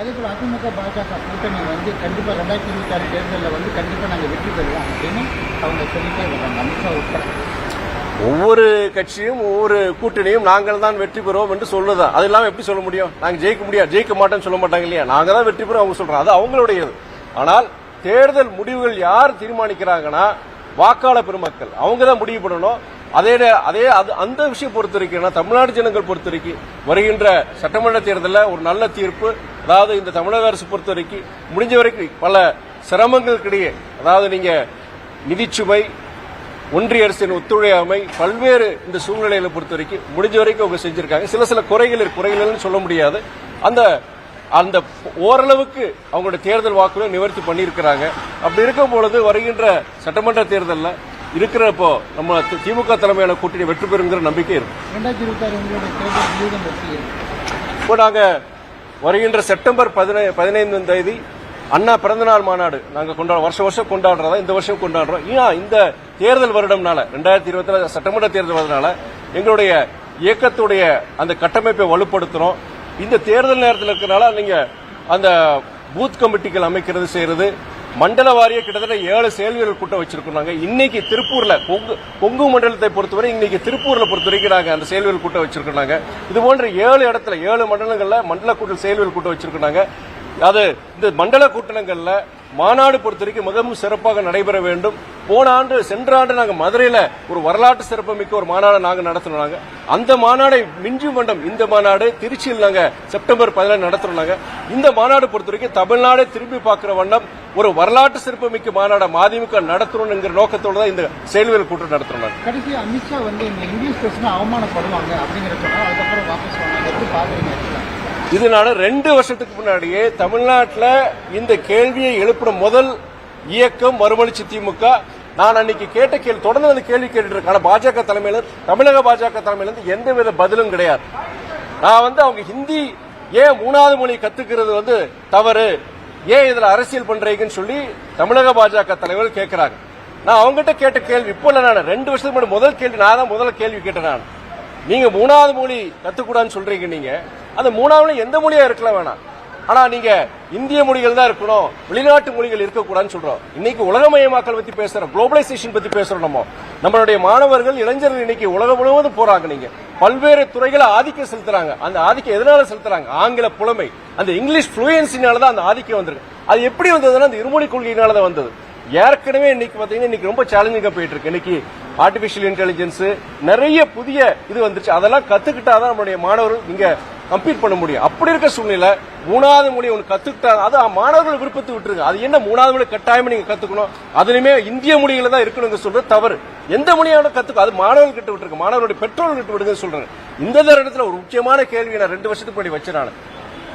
அதே அதிமுக பாஜக கூட்டணி வந்து கண்டிப்பாக ரெண்டாயிரத்தி இருபத்தி ஆறு தேர்தலில் வந்து கண்டிப்பாக நாங்கள் வெற்றி பெறுவோம் அப்படின்னு அவங்க சொல்லிட்டே வர்றாங்க. அமித்ஷா உட்பட. ஒவ்வொரு கட்சியும் ஒவ்வொரு கூட்டணியும் நாங்கள் தான் வெற்றி பெறுவோம் என்று சொல்லுதா? அது இல்லாம எப்படி சொல்ல முடியும்? நாங்க ஜெயிக்க முடியாது ஜெயிக்க மாட்டோம்னு சொல்ல மாட்டாங்க இல்லையா? நாங்கள் தான் வெற்றி பெறும் அவங்க சொல்றாங்க. அது அவங்களுடையது. ஆனால் தேர்தல் முடிவுகள் யார் தீர்மானிக்கிறாங்கன்னா வாக்காளர் பெருமக்கள். அவங்க தான் முடிவு பண்ணணும். அதே அதே அது அந்த விஷயம் பொறுத்த வரைக்கும் தமிழ்நாடு ஜனங்கள் பொறுத்த வரைக்கும் வருகின்ற சட்டமன்ற தேர்தலில் ஒரு நல்ல தீர்ப்பு அதாவது இந்த தமிழக அரசு பொறுத்த வரைக்கும் முடிஞ்ச வரைக்கும் பல சிரமங்களுக்கிடையே அதாவது நீங்க நிதிச்சுமை ஒன்றிய அரசின் ஒத்துழையாமை பல்வேறு இந்த சூழ்நிலைகளை பொறுத்த வரைக்கும் முடிஞ்ச வரைக்கும் அவங்க செஞ்சிருக்காங்க. சில சில குறைகள் குறைகள்னு சொல்ல முடியாது. அந்த அந்த ஓரளவுக்கு அவங்களுடைய தேர்தல் வாக்குகளை நிவர்த்தி பண்ணியிருக்கிறாங்க. அப்படி இருக்கும் பொழுது வருகின்ற சட்டமன்ற தேர்தலில் இருக்கிற இப்போ நம்ம திமுக தலைமையான கூட்டணி வெற்றி பெறுங்கிற நம்பிக்கை இருக்கு. ரெண்டாயிரத்தி இருபத்தி ஆறு உங்களுடைய தேர்தல் வியூகம் எப்படி இருக்கு? இப்போ நாங்க வருகின்ற செப்டம்பர் பதினை பதினைந்தாம் தேதி அண்ணா பிறந்தநாள் மாநாடு. நாங்கள் கொண்டாட வருஷம் வருஷம் கொண்டாடுறதா இந்த வருஷம் கொண்டாடுறோம். ஏன் இந்த தேர்தல் வருடம்னால ரெண்டாயிரத்தி இருபத்தி சட்டமன்ற தேர்தல் வருடனால எங்களுடைய இயக்கத்துடைய அந்த கட்டமைப்பை வலுப்படுத்துறோம். இந்த தேர்தல் நேரத்தில் இருக்கிறனால நீங்கள் அந்த பூத் கமிட்டிகள் அமைக்கிறது செய்யறது மண்டல வாரிய கிட்டத்தட்ட ஏழு செயல்வீரர் கூட்டம் வச்சிருக்கோம் இன்னைக்கு திருப்பூர்ல கொங்கு கொங்கு மண்டலத்தை பொறுத்தவரை இன்னைக்கு திருப்பூர்ல பொறுத்த வரைக்கும் அந்த செயல்வீரர் கூட்டம் வச்சிருக்கோம் நாங்க இது போன்ற ஏழு இடத்துல ஏழு மண்டலங்கள்ல மண்டல கூட்டம் செயல்வீரர் கூட்டம் வச்சிருக்கோம் அது இந்த மண்டல கூட்டணங்களில் மாநாடு பொறுத்த வரைக்கும் மிகவும் சிறப்பாக நடைபெற வேண்டும். போன ஆண்டு சென்ற ஆண்டு நாங்கள் மதுரையில் ஒரு வரலாற்று சிறப்புமிக்க ஒரு மாநாடை நாங்கள் நடத்தினாங்க அந்த மாநாடை மிஞ்சும் மண்டம் இந்த மாநாடு திருச்சியில் நாங்கள் செப்டம்பர் பதினேழு நடத்துறோம் இந்த மாநாடு பொறுத்த வரைக்கும் தமிழ்நாடே திரும்பி பார்க்குற வண்ணம் ஒரு வரலாற்று சிறப்புமிக்க மாநாடை மதிமுக நடத்தணும்ங்கிற நோக்கத்தோடு தான் இந்த செயல்வியல் கூட்டம் நடத்துறோம் கடைசி அமித்ஷா வந்து இந்த இங்கிலீஷ் பேசினா அவமானப்படுவாங்க அப்படிங்கிற சொன்னா அதுக்கப்புறம் வாபஸ் வாங்க எப்படி பாக்குறீங்க? இதனால ரெண்டு வருஷத்துக்கு முன்னாடியே தமிழ்நாட்டில் இந்த கேள்வியை எழுப்பின முதல் இயக்கம் மறுமலிச்சு திமுக. நான் அன்னைக்கு கேட்ட கேள்வி தொடர்ந்து அந்த கேள்வி கேட்டு இருக்கேன் பாஜக தலைமையில தமிழக பாஜக தலைமையிலிருந்து எந்தவித பதிலும் கிடையாது. நான் வந்து அவங்க ஹிந்தி ஏன் மூணாவது மொழி கத்துக்கிறது வந்து தவறு? ஏன் இதுல அரசியல் பண்றீங்கன்னு சொல்லி தமிழக பாஜக தலைவர்கள் கேட்கிறாங்க நான் அவங்ககிட்ட கேட்ட கேள்வி இப்போ இல்லை நான் ரெண்டு வருஷத்துக்கு முன்னாடி முதல் கேள்வி நான் தான் முதல்ல கேள்வி கேட்டேன் நான். நீங்க மூணாவது மொழி கத்துக்கூடாதுன்னு சொல்றீங்க நீங்க. அந்த மூணாவது எந்த மொழியா இருக்கலாம் வேணாம். ஆனா நீங்க இந்திய மொழிகள் தான் இருக்கணும் வெளிநாட்டு மொழிகள் இருக்கக்கூடாதுன்னு சொல்றோம். இன்னைக்கு உலகமயமாக்கல் பத்தி பேசுறோம் குளோபலைசேஷன் பத்தி பேசுறோம் நம்ம. நம்மளுடைய மாணவர்கள் இளைஞர்கள் இன்னைக்கு உலகம் முழுவதும் போறாங்க நீங்க. பல்வேறு துறைகளை ஆதிக்கம் செலுத்துறாங்க. அந்த ஆதிக்கம் எதனால செலுத்துறாங்க? ஆங்கில புலமை. அந்த இங்கிலீஷ் ஃப்ளூயன்சினால தான் அந்த ஆதிக்கம் வந்திருக்கு. அது எப்படி வந்ததுன்னா அந்த இருமொழி கொள்கையினால தான் வந்தது. ஏற்கனவே இன்னைக்கு பாத்தீங்கன்னா இன்னைக்கு ரொம்ப சேலஞ்சிங்கா போயிட்டு இருக்கு இன்னைக்கு ஆர்டிபிஷியல் இன்டெலிஜென்ஸ் நிறைய புதிய இது வந்துருச்சு. அதெல்லாம் கத்துக்கிட்டாதான் நம்மளுடைய மாணவர்கள் இங்க கம்ப்ளீட் பண்ண முடியும். அப்படி இருக்க சூழ்நிலை மூணாவது மொழி ஒன்று கத்துக்கிட்டாங்க அது மாணவர்கள் விருப்பத்தை விட்டுருங்க. அது என்ன மூணாவது மொழி கட்டாயமா நீங்க கத்துக்கணும்? அதுலயுமே இந்திய மொழியில தான் இருக்கணுங்க சொல்றது தவறு. எந்த மொழியான கத்துக்கும் அது மாணவர்கள் கிட்ட விட்டுருக்கு மாணவர்களுடைய பெற்றோர்கள் கிட்ட விடுங்க சொல்றேன். இந்த நேரத்தில் ஒரு முக்கியமான கேள்வி நான் ரெண்டு வருஷத்துக்கு முன்னாடி வச்சேன்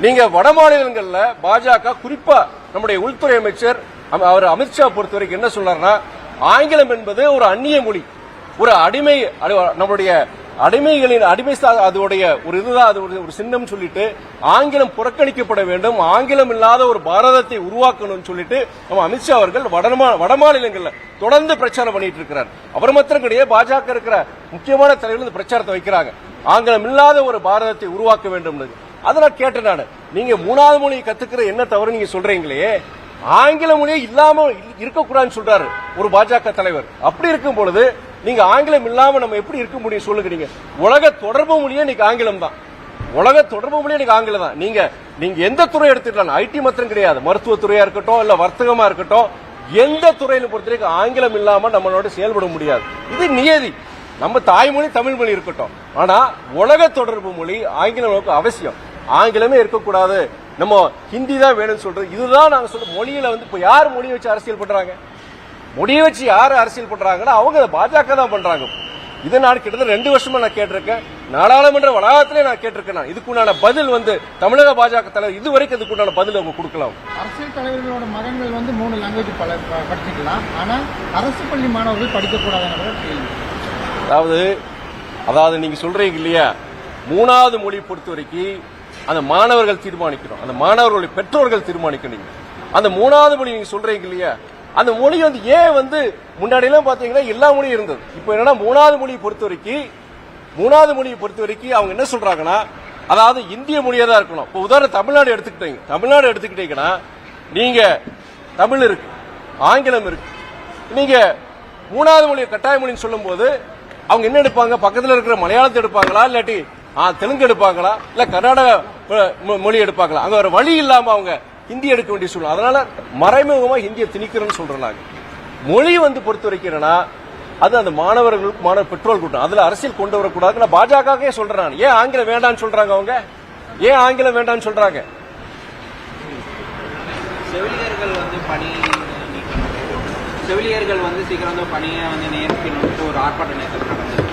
நீங்க வட மாநிலங்கள்ல பாஜக குறிப்பா நம்முடைய உள்துறை அமைச்சர் அவர் அமித்ஷா பொறுத்த வரைக்கும் என்ன சொல்றாருன்னா ஆங்கிலம் என்பது ஒரு அந்நிய மொழி. ஒரு அடிமை அடி- நம்மளுடைய அடிமைகளின் அடிமை அதோடைய ஒரு இதுதான் அது ஒரு- ஒரு சின்னம் சொல்லிட்டு ஆங்கிலம் புறக்கணிக்கப்பட வேண்டும் ஆங்கிலம் இல்லாத ஒரு பாரதத்தை உருவாக்கணும்னு சொல்லிட்டு நம்ம அமித்ஷா அவர்கள் வடமா வட தொடர்ந்து பிரச்சாரம் பண்ணிட்டு இருக்கிறார். அவர் மாத்திரம் கிடையாது பாஜக இருக்கிற முக்கியமான தலைவர்கள் இந்த பிரச்சாரத்தை வைக்கிறாங்க. ஆங்கிலம் இல்லாத ஒரு பாரதத்தை உருவாக்க வேண்டும் அதை நான் கேட்டேன் நான். நீங்க மூணாவது மொழியை கத்துக்கிற என்ன தவறு நீங்க சொல்றீங்களே? ஆங்கில மொழியே இல்லாம இருக்கக்கூடாதுன்னு சொல்றாரு ஒரு பாஜக தலைவர். அப்படி இருக்கும் பொழுது நீங்க ஆங்கிலம் இல்லாம நம்ம எப்படி இருக்க முடியும் சொல்லுங்க உலக தொடர்பு மொழியே இன்னைக்கு ஆங்கிலம் தான். உலக தொடர்பு மொழியே இன்னைக்கு ஆங்கிலம் தான். நீங்க நீங்க எந்த துறை எடுத்துக்கலாம் ஐடி மாத்திரம் கிடையாது. மருத்துவத்துறையா இருக்கட்டும் இல்ல வர்த்தகமா இருக்கட்டும் எந்த துறையில பொறுத்த வரைக்கும் ஆங்கிலம் இல்லாம நம்மளோட செயல்பட முடியாது. இது நியதி. நம்ம தாய்மொழி தமிழ் மொழி இருக்கட்டும். ஆனா உலக தொடர்பு மொழி ஆங்கிலம் நமக்கு அவசியம். ஆங்கிலமே இருக்கக்கூடாது. நம்ம ஹிந்தி தான் வேணும்னு சொல்றது. இதுதான் நாங்க சொல்ற மொழியில வந்து இப்ப யார் மொழியை வச்சு அரசியல் பண்றாங்க? மொழியை வச்சு யார் அரசியல் பண்றாங்கன்னா அவங்க பாஜக தான் பண்றாங்க. இதை நான் கிட்டத்தட்ட ரெண்டு வருஷமா நான் கேட்டிருக்கேன். நாடாளுமன்ற வளாகத்திலே நான் கேட்டிருக்கேன் நான். இதுக்குண்டான பதில் வந்து தமிழக பாஜக தலைவர் இது வரைக்கும் இதுக்குண்டான பதில் அவங்க கொடுக்கலாம். அரசியல் தலைவர்களோட மகன்கள் வந்து மூணு லாங்குவேஜ் படிச்சுக்கலாம். ஆனா அரசு பள்ளி மாணவர்கள் படிக்கக்கூடாதுங்கிற கேள்வி. அதாவது அதாவது நீங்க சொல்றீங்க இல்லையா? மூணாவது மொழி பொறுத்த வரைக்கும் அந்த மாணவர்கள் தீர்மானிக்கணும். அந்த மாணவர்களுடைய பெற்றோர்கள் தீர்மானிக்கணும் அந்த மூணாவது மொழி நீங்க சொல்றீங்க இல்லையா? அந்த மொழி வந்து ஏன் வந்து முன்னாடியெல்லாம் பார்த்தீங்கன்னா எல்லா மொழியும் இருந்தது. இப்போ என்னன்னா மூணாவது மொழியை பொறுத்த வரைக்கும் மூணாவது மொழியை பொறுத்த வரைக்கும் அவங்க என்ன சொல்றாங்கன்னா அதாவது இந்திய மொழியாக தான் இருக்கணும். இப்போ உதாரணம் தமிழ்நாடு எடுத்துக்கிட்டீங்க. தமிழ்நாடு எடுத்துக்கிட்டீங்கன்னா நீங்க தமிழ் இருக்கு ஆங்கிலம் இருக்கு. நீங்க மூணாவது மொழி கட்டாய மொழின்னு சொல்லும்போது அவங்க என்ன எடுப்பாங்க? பக்கத்தில் இருக்கிற மலையாளத்தை எடுப்பாங்களா? இல்லாட்டி தெலுங்கு எடுப்பாங்களா? இல்ல கர்நாடக மொழி எடுப்பாங்களா? அங்க ஒரு வழி இல்லாம அவங்க ஹிந்தி எடுக்க வேண்டிய சூழ்நிலை. அதனால மறைமுகமா ஹிந்தியை திணிக்கிறேன்னு சொல்றோம் நாங்க மொழி வந்து பொறுத்த வரைக்கும் என்னன்னா அது அந்த மாணவர்களுக்கு மாணவ பெட்ரோல் கூட்டம். அதுல அரசியல் கொண்டு வரக்கூடாது நான் பாஜகவே சொல்றேன் நான். ஏன் ஆங்கிலம் வேண்டாம்னு சொல்றாங்க அவங்க? ஏன் ஆங்கிலம் வேண்டாம்னு சொல்றாங்க? செவிலியர்கள் வந்து பணி செவிலியர்கள் வந்து சீக்கிரம் வந்து பணியை வந்து நியமிக்கணும்ட்டு ஒரு ஆர்ப்பாட்டம் நேற்று நடந்தது.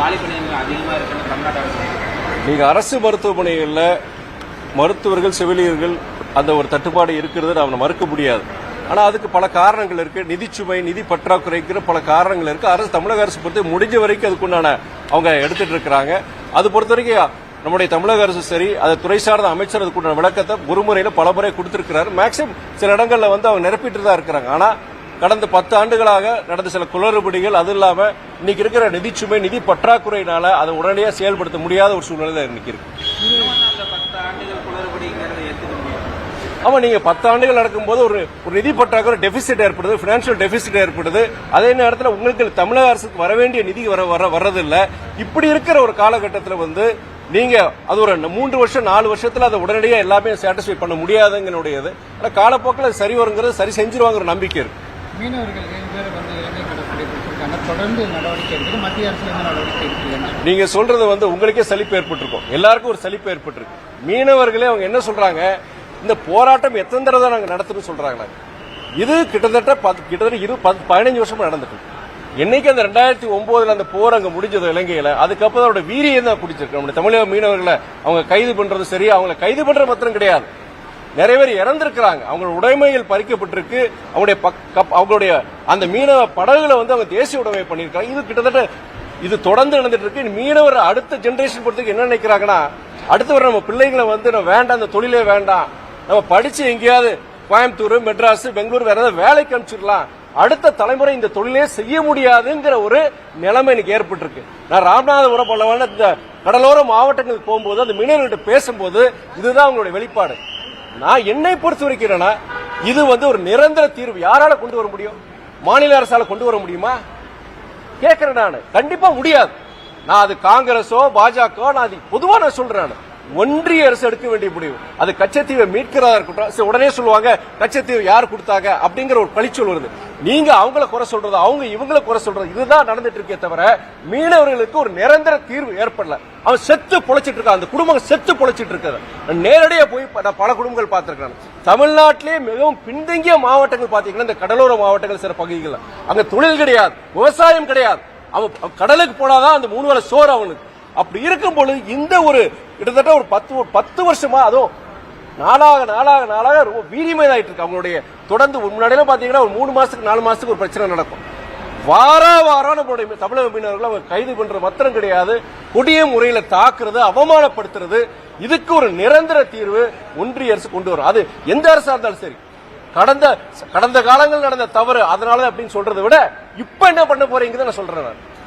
காலி பணியிடங்கள் அதிகமாக இருக்குன்னு தமிழ்நாடு அரசு நீங்க அரசு மருத்துவமனைகள்ல மருத்துவர்கள் செவிலியர்கள் அந்த ஒரு தட்டுப்பாடு இருக்கிறது அவனை மறுக்க முடியாது. ஆனால் அதுக்கு பல காரணங்கள் இருக்கு. நிதிச்சுமை நிதி பற்றாக்குறைக்கிற பல காரணங்கள் இருக்கு. அரசு தமிழக அரசு பொறுத்து முடிஞ்ச வரைக்கும் அதுக்குண்டான அவங்க எடுத்துட்டு இருக்கிறாங்க. அது பொறுத்த வரைக்கும் நம்முடைய தமிழக அரசு சரி அதை துறை சார்ந்த அமைச்சர் அதுக்குண்டான விளக்கத்தை ஒருமுறையில பல முறை கொடுத்திருக்கிறாரு. மேக்சிமம் சில இடங்களில் வந்து அவங்க நிரப்பிட்டு தான் இருக்கிறாங்க. ஆனால் கடந்த பத்து ஆண்டுகளாக நடந்த சில குளறுபடிகள் அது இல்லாம இன்னைக்கு இருக்கிற நிதிச்சுமை நிதி பற்றாக்குறையினால அதை உடனடியாக செயல்படுத்த முடியாத ஒரு சூழ்நிலை தான் இன்னைக்கு இருக்கு. ஆமா நீங்க பத்து ஆண்டுகள் நடக்கும்போது ஒரு ஒரு நிதி பற்றாக்குறை டெபிசிட் ஏற்படுது பினான்சியல் டெபிசிட் ஏற்படுது. அதே நேரத்தில் உங்களுக்கு தமிழக அரசுக்கு வர வேண்டிய நிதி வர வர வர்றதில்ல. இப்படி இருக்கிற ஒரு காலகட்டத்தில் வந்து நீங்க அது ஒரு மூன்று வருஷம் நாலு வருஷத்துல அதை உடனடியாக எல்லாமே சாட்டிஸ்ஃபை பண்ண முடியாதுங்கிறனுடையது ஆனா காலப்போக்கில் சரி வருங்கிறது சரி செஞ்சிருவாங்கிற நம்பிக்கை இருக்கு. மீனவர்கள் நீங்க சொல்றது வந்து உங்களுக்கே சலிப்பு ஏற்பட்டிருக்கும். எல்லாருக்கும் ஒரு சலிப்பு ஏற்பட்டிருக்கு. மீனவர்களே அவங்க என்ன சொல்றாங்க? இந்த போராட்டம் எத்தனை தடவை நாங்கள் நடத்தணும்னு சொல்றாங்க இது கிட்டத்தட்ட பத்து- கிட்டத்தட்ட இரு பத்து- பதினஞ்சு வருஷமாக நடந்துட்டு இருக்கு. என்னைக்கு அந்த ரெண்டாயிரத்தி ஒன்பதுல அந்த போர் அங்க முடிஞ்சது இலங்கையில அதுக்கப்புறம் அதோட வீரியம் தான் குடிச்சிருக்கு. நம்ம தமிழக மீனவர்களை அவங்க கைது பண்றது சரி அவங்களை கைது பண்றது மாத்திரம் கிடையாது. நிறைய பேர் இறந்திருக்கிறாங்க. அவங்களோட உடைமைகள் பறிக்கப்பட்டிருக்கு. அவங்களுடைய பக்- கப்- அவங்களுடைய அந்த மீனவ படகுகளை வந்து அவங்க தேசிய உடைமை பண்ணியிருக்காங்க. இது கிட்டத்தட்ட இது தொடர்ந்து நடந்துட்டு இருக்கு. மீனவர் அடுத்த ஜெனரேஷன் பொறுத்துக்கு என்ன நினைக்கிறாங்கன்னா அடுத்து வர நம்ம பிள்ளைங்களை வந்து நம்ம வேண்டாம் அந்த தொழிலே வேண்டாம். நம்ம படிச்சு எங்கேயாவது கோயம்புத்தூர் மெட்ராஸ் பெங்களூர் வேற ஏதாவது வேலைக்கு அனுப்பிச்சிடலாம். அடுத்த தலைமுறை இந்த தொழிலே செய்ய முடியாதுங்கிற ஒரு நிலைமை எனக்கு ஏற்பட்டிருக்கு. நான் ராமநாதபுரம் போலவான இந்த கடலோர மாவட்டங்களுக்கு போகும்போது அந்த மீனவர்கள்ட்ட பேசும்போது இதுதான் அவங்களுடைய வெளிப்பாடு. நான் என்னை பொறுத்த வரைக்கிறேன்னா இது வந்து ஒரு நிரந்தர தீர்வு. யாரால கொண்டு வர முடியும்? மாநில அரசால கொண்டு வர முடியுமா? கேட்கிறேன் நான். கண்டிப்பா முடியாது. நான் அது காங்கிரஸோ பாஜக நான் அது பொதுவா நான் சொல்றேன் நான். ஒன்றிய அரசு எடுக்க வேண்டிய முடிவு. அது கச்சத்தீவை மீட்கிறதா இருக்கட்டும் சரி, உடனே சொல்லுவாங்க கச்சத்தீவை யார் கொடுத்தாங்க அப்படிங்கிற ஒரு பழிச்சொல் வருது. நீங்க அவங்கள குறை சொல்றது அவங்க இவங்கள குறை சொல்றது இதுதான் நடந்துட்டு இருக்கே தவிர மீனவர்களுக்கு ஒரு நிரந்தர தீர்வு ஏற்படல. அவன் செத்து பொழைச்சிட்டு இருக்கான் அந்த குடும்பம் செத்து பொழைச்சிட்டு இருக்குது. நேரடியாக நேரடியா போய் ப- நான் பல குடும்பங்கள் பார்த்திருக்கேன் தமிழ்நாட்டிலே மிகவும் பின்தங்கிய மாவட்டங்கள் பாத்தீங்கன்னா இந்த கடலோர மாவட்டங்கள் சில பகுதிகள் அங்க தொழில் கிடையாது விவசாயம் கிடையாது. அவன் கடலுக்கு போனாதான் அந்த மூணு வேலை சோறு அவனுக்கு அப்படி இருக்கும் பொழுது இந்த ஒரு கிட்டத்தட்ட ஒரு பத்து ஒரு பத்து வருஷமா அதுவும் நாளாக நாளாக நாளாக ரொம்ப வீரியமயதாயிட்டு இருக்கு அவங்களுடைய தொடர்ந்து முன்னாடியெல்லாம் பார்த்தீங்கன்னா ஒரு மூணு மாசத்துக்கு நாலு மாசத்துக்கு ஒரு பிரச்சனை நடக்கும். வார வாரம் நம்மளுடைய தமிழக மீனவர்கள் அவங்க கைது பண்ற மாத்திரம் கிடையாது. கொடிய முறையில தாக்குறது அவமானப்படுத்துறது இதுக்கு ஒரு நிரந்தர தீர்வு ஒன்றிய அரசு கொண்டு வரும். அது எந்த அரசா இருந்தாலும் சரி. கடந்த கடந்த காலங்கள் நடந்த தவறு அதனால அப்படின்னு சொல்றதை விட இப்ப என்ன பண்ண போறீங்கன்னு நான் சொல்றேன் நான்.